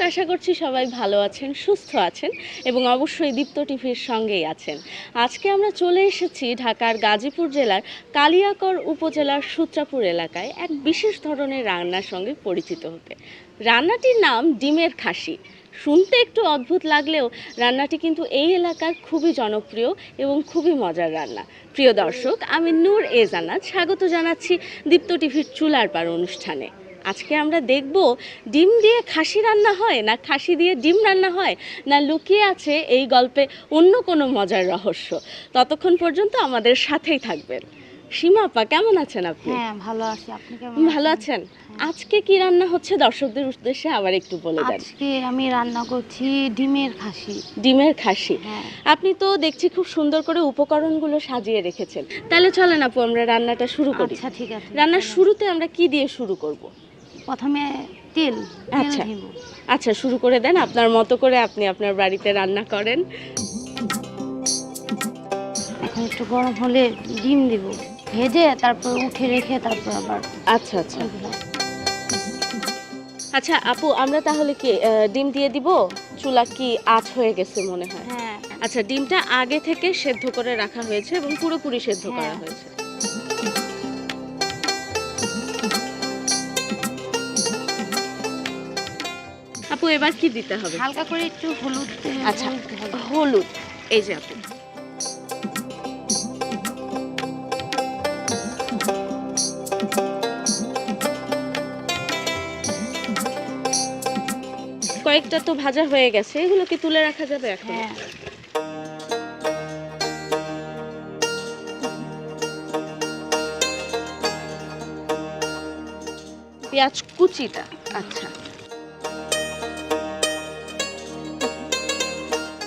আশা করছি সবাই ভালো আছেন, সুস্থ আছেন এবং অবশ্যই দীপ্ত টিভির সঙ্গেই আছেন। আজকে আমরা চলে এসেছি ঢাকার গাজীপুর জেলার কালিয়াকর উপজেলার সূত্রাপুর এলাকায় এক বিশেষ ধরনের রান্নার সঙ্গে পরিচিত হতে। রান্নাটির নাম ডিমের খাসি। শুনতে একটু অদ্ভুত লাগলেও রান্নাটি কিন্তু এই এলাকার খুবই জনপ্রিয় এবং খুবই মজার রান্না। প্রিয় দর্শক, আমি নূর এ স্বাগত জানাচ্ছি দীপ্ত টিভির চুলার পার অনুষ্ঠানে। আজকে আমরা দেখব ডিম দিয়ে খাসি রান্না হয় না খাসি দিয়ে ডিম রান্না হয় না লুকিয়ে আছে এই গল্পে অন্য কোনো মজার রহস্য। ততক্ষণ পর্যন্ত আমাদের সাথেই থাকবেন। সীমা আপা কেমন আছেন আপনি? হ্যাঁ ভালো আছি। আপনি কেমন ভালো আছেন? আজকে কি রান্না হচ্ছে? দর্শকদের উদ্দেশ্যে আবার একটু বলে দেন। আজকে আমি রান্না করছি ডিমের খাসি। ডিমের খাসি। হ্যাঁ। আপনি তো দেখছি খুব সুন্দর করে উপকরণগুলো সাজিয়ে রেখেছেন। তাহলে চলেন আপু আমরা রান্নাটা শুরু করি। আচ্ছা ঠিক আছে। রান্নার শুরুতে আমরা কি দিয়ে শুরু করব? প্রথমে তেল তেল আচ্ছা। আচ্ছা শুরু করে দেন। আপনার মতো করে আপনি আপনার বাড়িতে রান্না করেন। এখন একটু গরম হলে ডিম দিব। ভেজে তারপর উঠে রেখে তারপর আবার আচ্ছা আচ্ছা। আচ্ছা আপু আমরা তাহলে কি ডিম দিয়ে দিব? চুলা কি আঁচ হয়ে গেছে মনে হয়? হ্যাঁ। আচ্ছা ডিমটা আগে থেকে সেদ্ধ করে রাখা হয়েছে এবং পুরোপুরি সেদ্ধ করা হ্যাঁ। হয়েছে। আপু এবার কি দিতে হবে? হালকা করে একটু হলুদ আচ্ছা। হলুদ। এই যে আপু। কয়েকটা তো ভাজা হয়ে গেছে এগুলো কি তুলে রাখা যাবে এখন। হ্যাঁ। পেঁয়াজ কুচিটা। আচ্ছা।